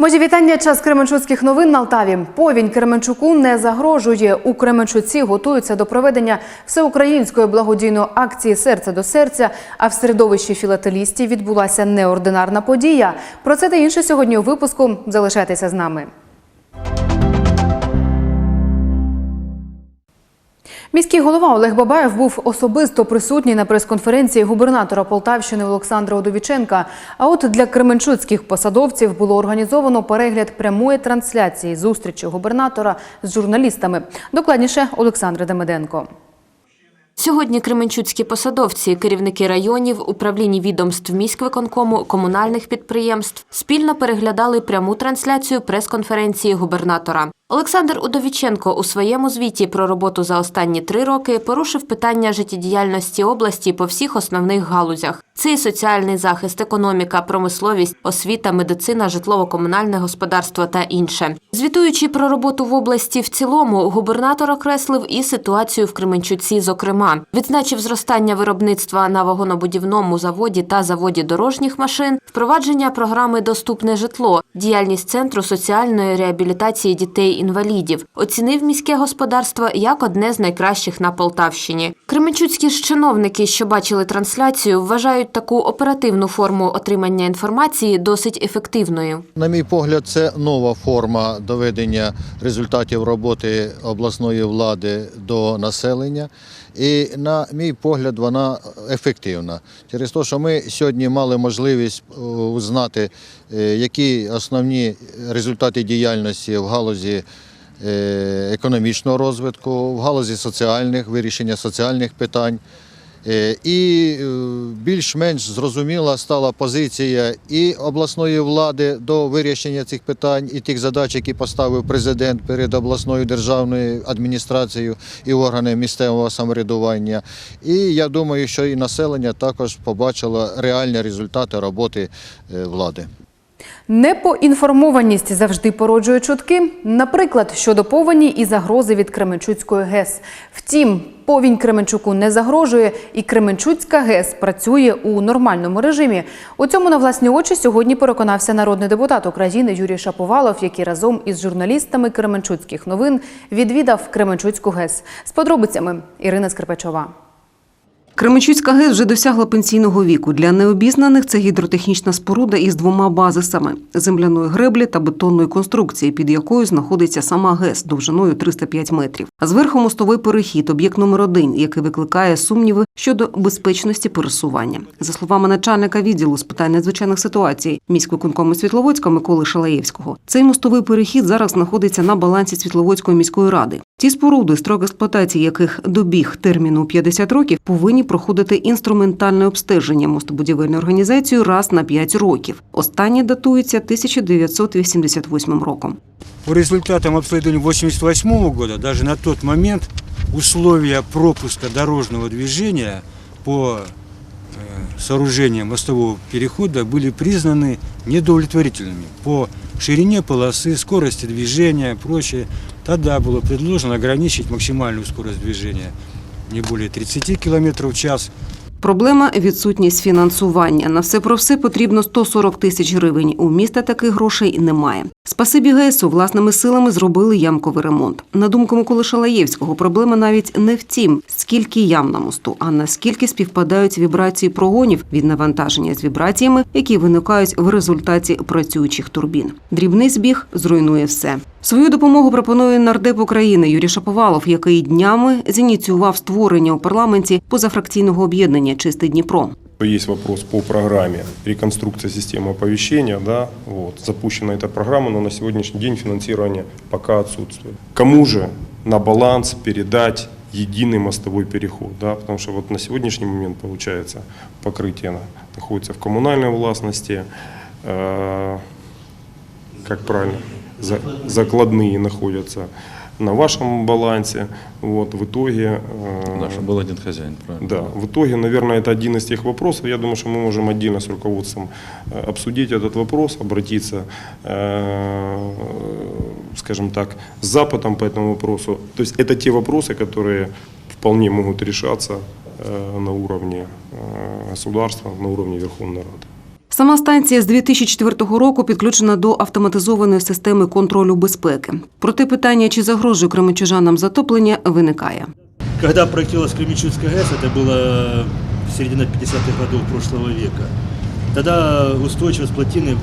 Мої вітання. Час Кременчуцьких новин на Алтаві. Повінь Кременчуку не загрожує. У Кременчуці готуються до проведення всеукраїнської благодійної акції Серце до серця. А в середовищі філателістів відбулася неординарна подія. Про це та інше сьогодні у випуску. Залишайтеся з нами. Міський голова Олег Бабаєв був особисто присутній на прес-конференції губернатора Полтавщини Олександра Удовіченка. А от для кременчуцьких посадовців було організовано перегляд прямої трансляції зустрічі губернатора з журналістами. Докладніше Олександр Демиденко. Сьогодні кременчуцькі посадовці, керівники районів, управлінь відомств міськвиконкому, комунальних підприємств спільно переглядали пряму трансляцію прес-конференції губернатора. Олександр Удовіченко у своєму звіті про роботу за останні три роки порушив питання життєдіяльності області по всіх основних галузях. Це і соціальний захист, економіка, промисловість, освіта, медицина, житлово-комунальне господарство та інше. Звітуючи про роботу в області в цілому, губернатор окреслив і ситуацію в Кременчуці, зокрема, відзначив зростання виробництва на вагонобудівному заводі та заводі дорожніх машин, впровадження програми Доступне житло, діяльність центру соціальної реабілітації дітей-інвалідів. Оцінив міське господарство як одне з найкращих на Полтавщині. Кременчуцькі ж чиновники, що бачили трансляцію, вважають таку оперативну форму отримання інформації досить ефективною. На мій погляд, це нова форма доведення результатів роботи обласної влади до населення. І на мій погляд, вона ефективна. Через те, що ми сьогодні мали можливість е, узнати, е, які основні результати діяльності в галузі е, економічного розвитку, в галузі соціальних, вирішення соціальних питань. Е, І е, більш-менш зрозуміла стала позиція і обласної влади до вирішення цих питань і тих задач, які поставив президент перед обласною державною адміністрацією і органами місцевого самоврядування. І я думаю, що і населення також побачило реальні результати роботи е, влади. Непоінформованість завжди породжує чутки, наприклад, щодо повені і загрози від Кременчуцької ГЕС. Втім, повінь Кременчуку не загрожує, і Кременчуцька ГЕС працює у нормальному режимі. У цьому на власні очі сьогодні переконався народний депутат України Юрій Шаповалов, який разом із журналістами Кременчуцьких новин відвідав Кременчуцьку ГЕС. З подробицями Ірина Скрипачова. Кременчуцька ГЕС вже досягла пенсійного віку. Для необізнаних це гідротехнічна споруда із двома базисами – земляної греблі та бетонної конструкції, під якою знаходиться сама ГЕС довжиною 305 метрів. А зверху мостовий перехід, об'єкт номер один, який викликає сумніви щодо безпечності пересування. За словами начальника відділу з питань надзвичайних ситуацій міськвиконкому Світловодська Миколи Шалаєвського, цей мостовий перехід зараз знаходиться на балансі Світловодської міської ради. Ті споруди, строк експлуатації яких добіг терміну 50 років, повинні проходити інструментальне обстеження мостобудівельної організації раз на 5 років. Останнє датується 1988 роком. По результатам обследования 1988 года, даже на тот момент, условия пропуска дорожного движения по э, сооружениям мостового перехода были признаны недовлетворительными по ширине полосы, скорости движения и прочее. Тогда было предложено ограничить максимальную скорость движения не более 30 км в час. Проблема відсутність фінансування. На все про все потрібно 140 тисяч гривень. У міста таких грошей немає. Спасибі ГЕСу власними силами зробили ямковий ремонт. На думку Миколи Шалаєвського, проблема навіть не в тім, скільки ям на мосту, а наскільки співпадають вібрації прогонів від навантаження з вібраціями, які виникають в результаті працюючих турбін. Дрібний збіг зруйнує все. Свою допомогу пропонує нардеп України Юрій Шаповалов, який днями зініціював створення у парламенті позафракційного об'єднання Чистий Дніпро. Есть вопрос по программе реконструкция системы оповещения. Да, вот, запущена эта программа, но на сегодняшний день финансирование пока отсутствует. Кому же на баланс передать единый мостовой переход? Да, потому что вот на сегодняшний момент, получается, покрытие на- находится в коммунальной властности. Э, как правильно? За- закладные находятся на вашем балансе. Вот, в итоге... э, Наша был один хозяин, правильно? да, в итоге, наверное, это один из тех вопросов. Я думаю, что мы можем отдельно с руководством э, обсудить этот вопрос, обратиться, э, скажем так, с западом по этому вопросу. То есть это те вопросы, которые вполне могут решаться э, на уровне э, государства, на уровне Верховной Рады. Сама станція з 2004 року підключена до автоматизованої системи контролю безпеки. Проте питання, чи загрожує кременчужанам затоплення, виникає. Когда проектировалась Кременчугская ГЭС, это было середина 50-х годов прошлого века, тогда устойчивость плотины э,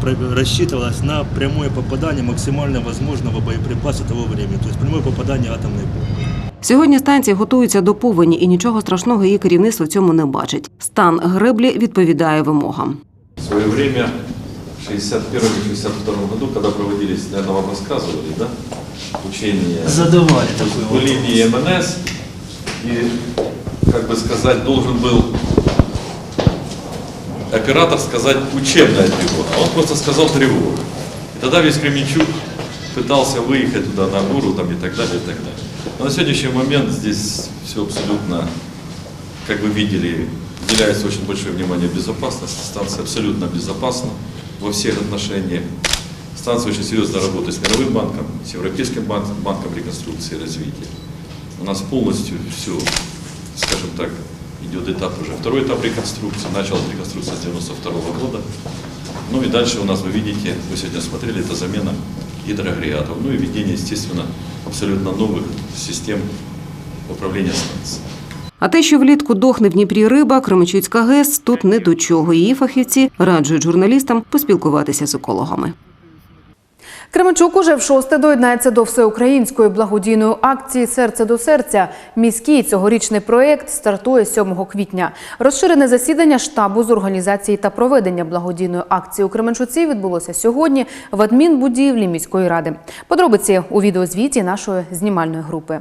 про- рассчитывалась на прямое попадание максимально возможного боеприпаса того времени, то есть прямое попадание атомной бомбы. Сьогодні станція готується до повені і нічого страшного її керівництво в цьому не бачить. Стан греблі відповідає вимогам. В свое время, в 61-62 году, когда проводились, наверное, вам рассказывали, да, учения Задавали такой по линии МНС, и, как бы сказать, должен был оператор сказать учебная тревога, а он просто сказал тревога. И тогда весь Кременчук пытался выехать туда на гору там, и так далее, и так далее. Но на сегодняшний момент здесь все абсолютно, как вы видели, уделяется очень большое внимание безопасности. Станция абсолютно безопасна во всех отношениях. Станция очень серьезно работает с Мировым банком, с Европейским банком, банком реконструкции и развития. У нас полностью все, скажем так, идет этап уже. Второй этап реконструкции, началась реконструкция с 92 года. Ну и дальше у нас, вы видите, вы сегодня смотрели, это замена гидроагрегатов. Ну и введение, естественно, абсолютно новых систем управления станцией. А те, що влітку дохне в Дніпрі риба, Кременчуцька ГЕС тут не до чого. Її фахівці раджують журналістам поспілкуватися з екологами. Кременчук уже в шосте доєднається до всеукраїнської благодійної акції Серце до серця. Міський цьогорічний проєкт стартує 7 квітня. Розширене засідання штабу з організації та проведення благодійної акції у Кременчуці відбулося сьогодні в адмінбудівлі міської ради. Подробиці у відеозвіті нашої знімальної групи.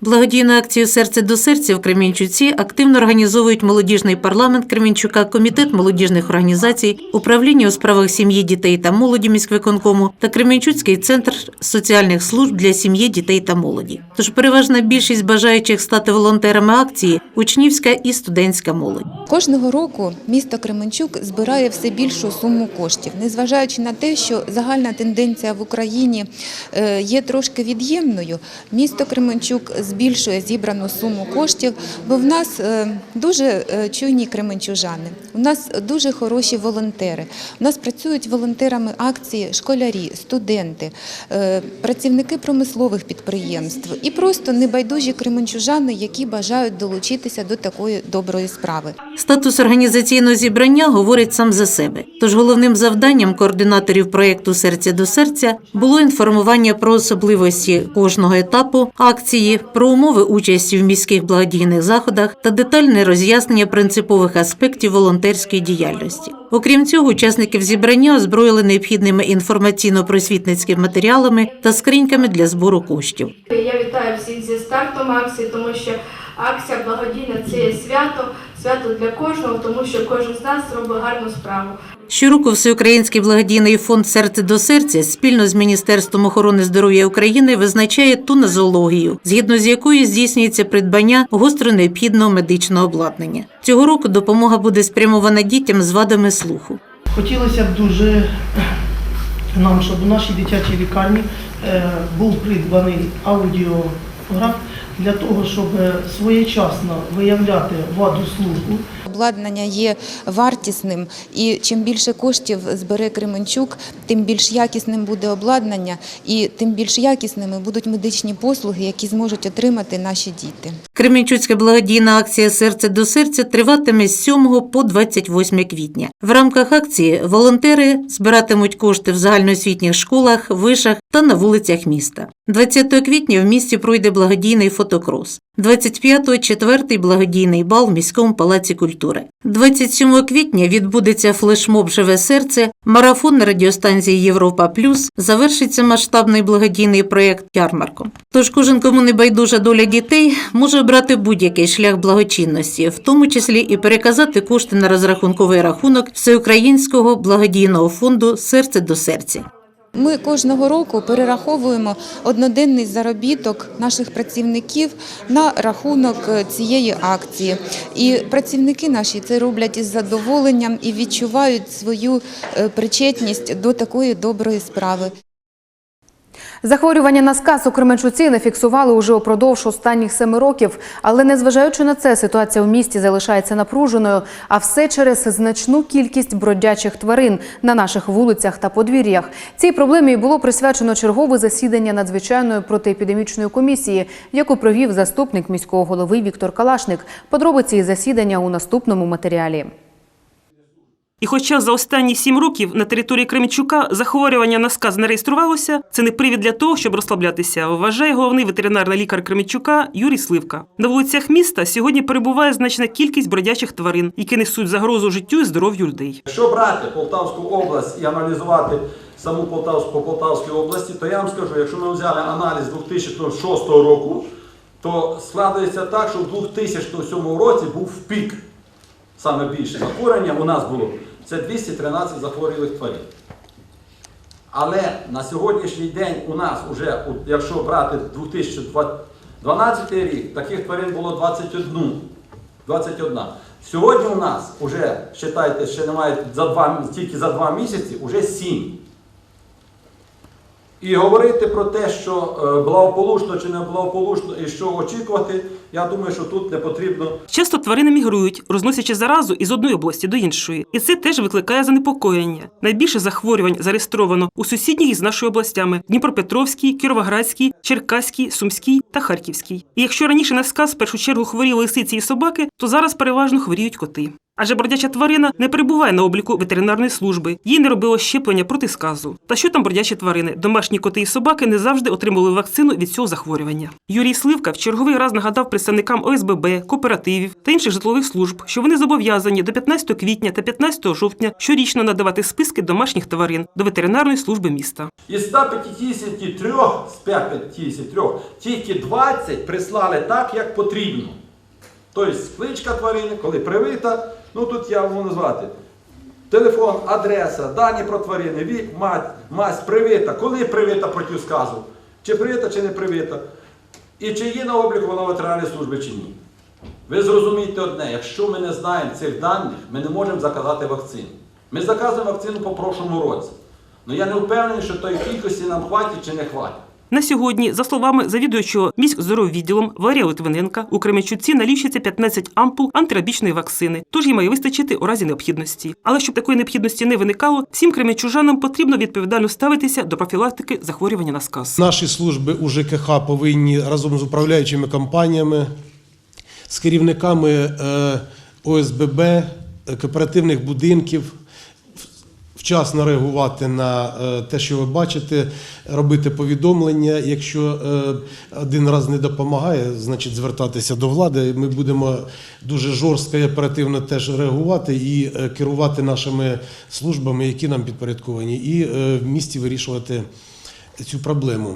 Благодійну акцію Серце до серця в Кремінчуці активно організовують молодіжний парламент Кремінчука, комітет молодіжних організацій, управління у справах сім'ї, дітей та молоді міськвиконкому та Кремінчуцький центр соціальних служб для сім'ї, дітей та молоді. Тож переважна більшість бажаючих стати волонтерами акції учнівська і студентська молодь. Кожного року місто Кременчук збирає все більшу суму коштів, незважаючи на те, що загальна тенденція в Україні е, є трошки від'ємною. Місто Кременчук збільшує зібрану суму коштів, бо в нас е, дуже е, чуйні кременчужани, у нас дуже хороші волонтери. У нас працюють волонтерами акції школярі, студенти, е, працівники промислових підприємств і просто небайдужі кременчужани, які бажають долучитися до такої доброї справи. Статус організаційного зібрання говорить сам за себе. Тож головним завданням координаторів проєкту Серця до серця було інформування про особливості кожного етапу акції, про умови участі в міських благодійних заходах та детальне роз'яснення принципових аспектів волонтерської діяльності. Окрім цього, учасників зібрання озброїли необхідними інформаційно-просвітницькими матеріалами та скриньками для збору коштів. Я вітаю всіх зі стартом акції, тому що акція благодійна це є свято, свято для кожного, тому що кожен з нас робить гарну справу. Щороку Всеукраїнський благодійний фонд Серце до серця спільно з Міністерством охорони здоров'я України визначає ту нозологію, згідно з якою здійснюється придбання гостро необхідного медичного обладнання. Цього року допомога буде спрямована дітям з вадами слуху. Хотілося б дуже нам, щоб у нашій дитячій лікарні е, був придбаний аудіограф для того, щоб своєчасно виявляти ваду слуху. Обладнання є вартісним, і чим більше коштів збере Кременчук, тим більш якісним буде обладнання, і тим більш якісними будуть медичні послуги, які зможуть отримати наші діти. Кременчуцька благодійна акція Серце до серця триватиме з 7 по 28 квітня. В рамках акції волонтери збиратимуть кошти в загальноосвітніх школах, вишах та на вулицях міста. 20 квітня в місті пройде благодійний фотокрос. 25-го – четвертий благодійний бал в міському палаці культури. 27 квітня відбудеться флешмоб Живе серце, марафон на радіостанції Європа Плюс. Завершиться масштабний благодійний проєкт ярмарком. Тож кожен, кому не байдужа доля дітей, може обрати будь-який шлях благочинності, в тому числі і переказати кошти на розрахунковий рахунок Всеукраїнського благодійного фонду Серце до серця. Ми кожного року перераховуємо одноденний заробіток наших працівників на рахунок е, цієї акції. І працівники наші це роблять із задоволенням і відчувають свою е, причетність до такої доброї справи. Захворювання на сказ у Кременчуці не фіксували уже упродовж останніх семи років, але незважаючи на це, ситуація у місті залишається напруженою, а все через значну кількість бродячих тварин на наших вулицях та подвір'ях. Цій проблемі було присвячено чергове засідання надзвичайної протиепідемічної комісії, яку провів заступник міського голови Віктор Калашник. Подробиці засідання у наступному матеріалі. І хоча за останні сім років на території Кременчука захворювання на сказ не реєструвалося, це не привід для того, щоб розслаблятися, вважає головний ветеринарний лікар Кременчука Юрій Сливка. На вулицях міста сьогодні перебуває значна кількість бродячих тварин, які несуть загрозу життю і здоров'ю людей. Якщо брати Полтавську область і аналізувати саму Полтавську по Полтавській області, то я вам скажу, якщо ми взяли аналіз 2006 року, то складається так, що в 2007 році був пік. Саме більше захворювання у нас було. Це 213 захворілих тварин. Але на сьогоднішній день у нас вже, якщо брати 2012 рік, таких тварин було 21. 21. Сьогодні у нас вже, вважайте, ще немає за два, тільки за два місяці, вже 7. І говорити про те, що е, благополучно чи не благополучно і що очікувати, я думаю, що тут не потрібно Часто тварини мігрують, розносячи заразу із одної області до іншої, і це теж викликає занепокоєння. Найбільше захворювань зареєстровано у сусідніх із нашою областями: Дніпропетровській, Кіровоградській, Черкаській, Сумській та Харківській. І якщо раніше на сказ в першу чергу хворіли лисиці і собаки, то зараз переважно хворіють коти. Адже бродяча тварина не перебуває на обліку ветеринарної служби, їй не робило щеплення проти сказу. Та що там бродячі тварини? Домашні коти і собаки не завжди отримували вакцину від цього захворювання. Юрій Сливка в черговий раз нагадав представникам ОСББ, кооперативів та інших житлових служб, що вони зобов'язані до 15 квітня та 15 жовтня щорічно надавати списки домашніх тварин до ветеринарної служби міста. Із 153, з 153, тільки 20 прислали так, як потрібно. Тобто кличка тварини, коли привита, ну тут я можу назвати. Телефон, адреса, дані про тварини, вік, мать, мазь, привита, коли привита проти сказу, чи привита, чи не привита, і чи є на обліку вона ветеринарної служби, чи ні. Ви зрозумієте одне, якщо ми не знаємо цих даних, ми не можемо заказати вакцину. Ми заказуємо вакцину по прошлому році. Ну я не впевнений, що тої кількості нам хватить чи не хватить. На сьогодні, за словами завідуючого міськздороввідділом Валерія Литвиненка, у Кременчуці налічується 15 ампул антирабічної вакцини, тож їй має вистачити у разі необхідності. Але щоб такої необхідності не виникало, всім кременчужанам потрібно відповідально ставитися до профілактики захворювання на сказ. Наші служби у ЖКХ повинні разом з управляючими компаніями, з керівниками е, ОСББ, е, кооперативних будинків вчасно реагувати на е, те, що ви бачите, робити повідомлення. Якщо е, один раз не допомагає, значить звертатися до влади. Ми будемо дуже жорстко і оперативно теж реагувати і е, керувати нашими службами, які нам підпорядковані, і в місті вирішувати цю проблему.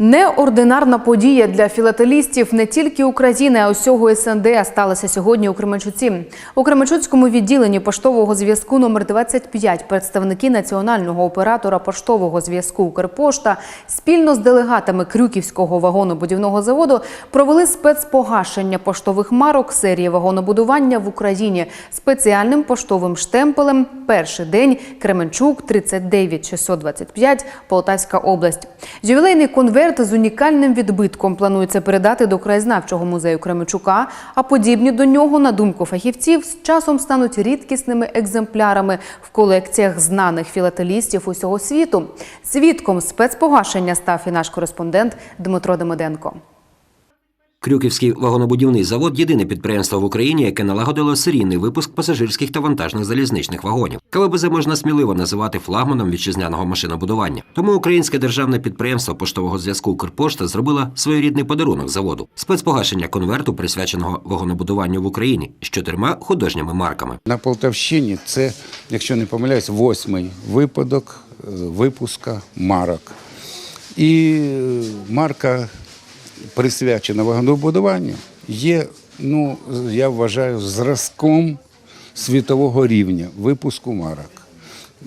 Неординарна подія для філателістів не тільки України, а усього СНД сталася сьогодні у Кременчуці. У Кременчуцькому відділенні поштового зв'язку номер 25 представники національного оператора поштового зв'язку Укрпошта спільно з делегатами Крюківського вагонобудівного заводу провели спецпогашення поштових марок серії вагонобудування в Україні спеціальним поштовим штемпелем. Перший день Кременчук 39625 Полтавська область. Ювілейний конверт з унікальним відбитком планується передати до краєзнавчого музею Кременчука, а подібні до нього, на думку фахівців, з часом стануть рідкісними екземплярами в колекціях знаних філателістів усього світу. Свідком спецпогашення став і наш кореспондент Дмитро Демиденко. Крюківський вагонобудівний завод єдине підприємство в Україні, яке налагодило серійний випуск пасажирських та вантажних залізничних вагонів. КВБЗ можна сміливо називати флагманом вітчизняного машинобудування. Тому українське державне підприємство поштового зв'язку Укрпошта зробило своєрідний подарунок заводу спецпогашення конверту, присвяченого вагонобудуванню в Україні з чотирма художніми марками. На Полтавщині це, якщо не помиляюсь, восьмий випадок е, випуска марок. І е, марка, присвячена вагонобудуванню, є, ну, я вважаю, зразком світового рівня випуску марок.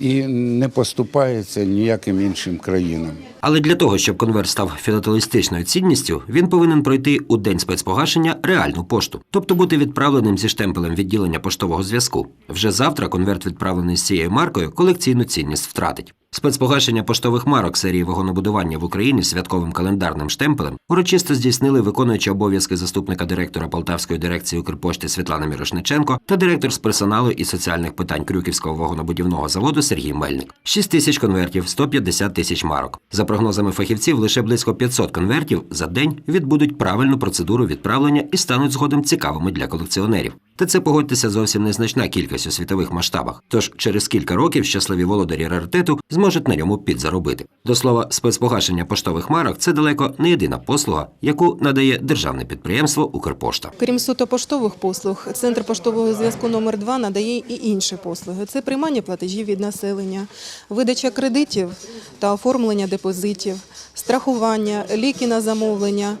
і не поступається ніяким іншим країнам. Але для того, щоб конверт став філателістичною цінністю, він повинен пройти у день спецпогашення реальну пошту, тобто бути відправленим зі штемпелем відділення поштового зв'язку. Вже завтра конверт, відправлений з цією маркою, колекційну цінність втратить. Спецпогашення поштових марок серії вагонобудування в Україні святковим календарним штемпелем урочисто здійснили виконуючи обов'язки заступника директора Полтавської дирекції Укрпошти Світлана Мірошниченко та директор з персоналу і соціальних питань Крюківського вагонобудівного заводу Сергій Мельник. 6 тисяч конвертів, 150 тисяч марок. За прогнозами фахівців, лише близько 500 конвертів за день відбудуть правильну процедуру відправлення і стануть згодом цікавими для колекціонерів. Та це погодьтеся зовсім незначна кількість у світових масштабах. Тож через кілька років щасливі володарі раритету зможуть на ньому підзаробити. До слова, спецпогашення поштових марок це далеко не єдина послуга, яку надає державне підприємство Укрпошта. Крім суто поштових послуг, центр поштового зв'язку номер 2 надає і інші послуги. Це приймання платежів від населення, видача кредитів та оформлення депозитів, страхування, ліки на замовлення,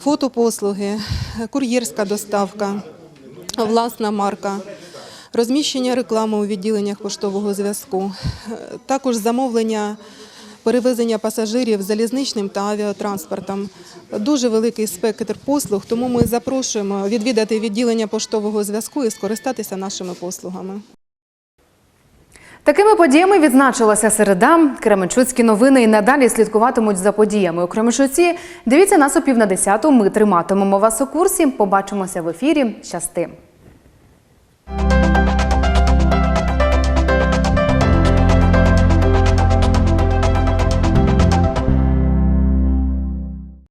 фотопослуги, кур'єрська доставка, власна марка. Розміщення реклами у відділеннях поштового зв'язку, також замовлення перевезення пасажирів залізничним та авіатранспортом. Дуже великий спектр послуг, тому ми запрошуємо відвідати відділення поштового зв'язку і скористатися нашими послугами. Такими подіями відзначилася середа. Кременчуцькі новини і надалі слідкуватимуть за подіями у Кременчуці. Дивіться нас о пів на десяту. Ми триматимемо вас у курсі. Побачимося в ефірі. Щасти.